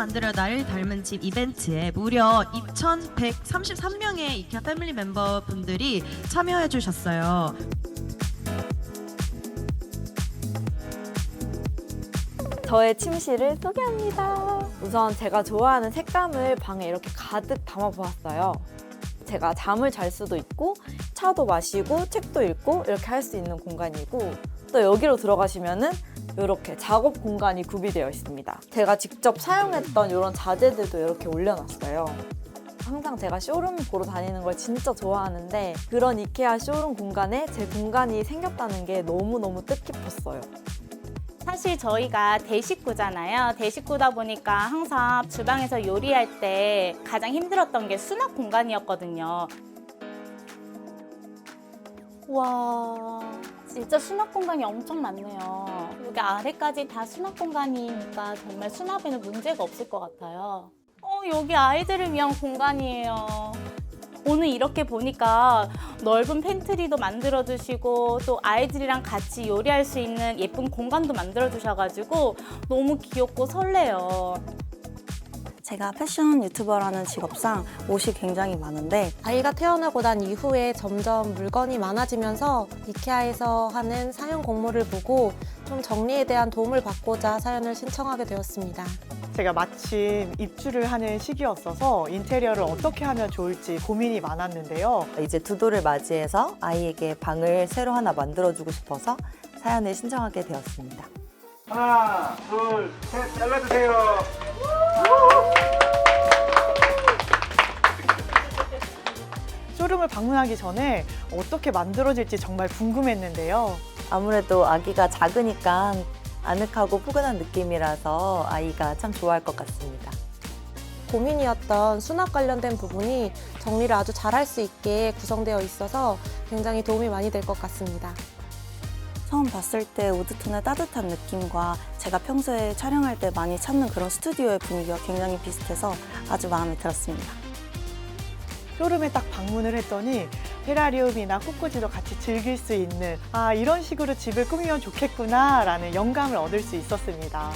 만들어 날 닮은 집 이벤트에 무려 2,133명의 이케아 패밀리 멤버분들이 참여해 주셨어요. 저의 침실을 소개합니다. 우선 제가 좋아하는 색감을 방에 이렇게 가득 담아보았어요. 제가 잠을 잘 수도 있고 차도 마시고 책도 읽고 이렇게 할 수 있는 공간이고 또 여기로 들어가시면은 이렇게 작업 공간이 구비되어 있습니다. 제가 직접 사용했던 이런 자재들도 이렇게 올려놨어요. 항상 제가 쇼룸 보러 다니는 걸 진짜 좋아하는데 그런 이케아 쇼룸 공간에 제 공간이 생겼다는 게 너무너무 뜻깊었어요. 사실 저희가 대식구잖아요. 대식구다 보니까 항상 주방에서 요리할 때 가장 힘들었던 게 수납 공간이었거든요. 와, 진짜 수납 공간이 엄청 많네요. 여기 아래까지 다 수납 공간이니까 정말 수납에는 문제가 없을 것 같아요. 어, 여기 아이들을 위한 공간이에요. 오늘 이렇게 보니까 넓은 팬트리도 만들어 주시고 또 아이들이랑 같이 요리할 수 있는 예쁜 공간도 만들어 주셔가지고 너무 귀엽고 설레요. 제가 패션 유튜버라는 직업상 옷이 굉장히 많은데 아이가 태어나고 난 이후에 점점 물건이 많아지면서 이케아에서 하는 사용 공모를 보고 좀 정리에 대한 도움을 받고자 사연을 신청하게 되었습니다. 제가 마침 입주를 하는 시기였어서 인테리어를 어떻게 하면 좋을지 고민이 많았는데요. 이제 두 돌을 맞이해서 아이에게 방을 새로 하나 만들어주고 싶어서 사연을 신청하게 되었습니다. 하나, 둘, 셋, 잘라주세요. 쇼룸을 방문하기 전에 어떻게 만들어질지 정말 궁금했는데요. 아무래도 아기가 작으니까 아늑하고 포근한 느낌이라서 아이가 참 좋아할 것 같습니다. 고민이었던 수납 관련된 부분이 정리를 아주 잘할 수 있게 구성되어 있어서 굉장히 도움이 많이 될 것 같습니다. 처음 봤을 때 우드톤의 따뜻한 느낌과 제가 평소에 촬영할 때 많이 찾는 그런 스튜디오의 분위기가 굉장히 비슷해서 아주 마음에 들었습니다. 쇼룸에 딱 방문을 했더니 테라리움이나 꽃꽂이도 같이 즐길 수 있는 아 이런 식으로 집을 꾸미면 좋겠구나 라는 영감을 얻을 수 있었습니다.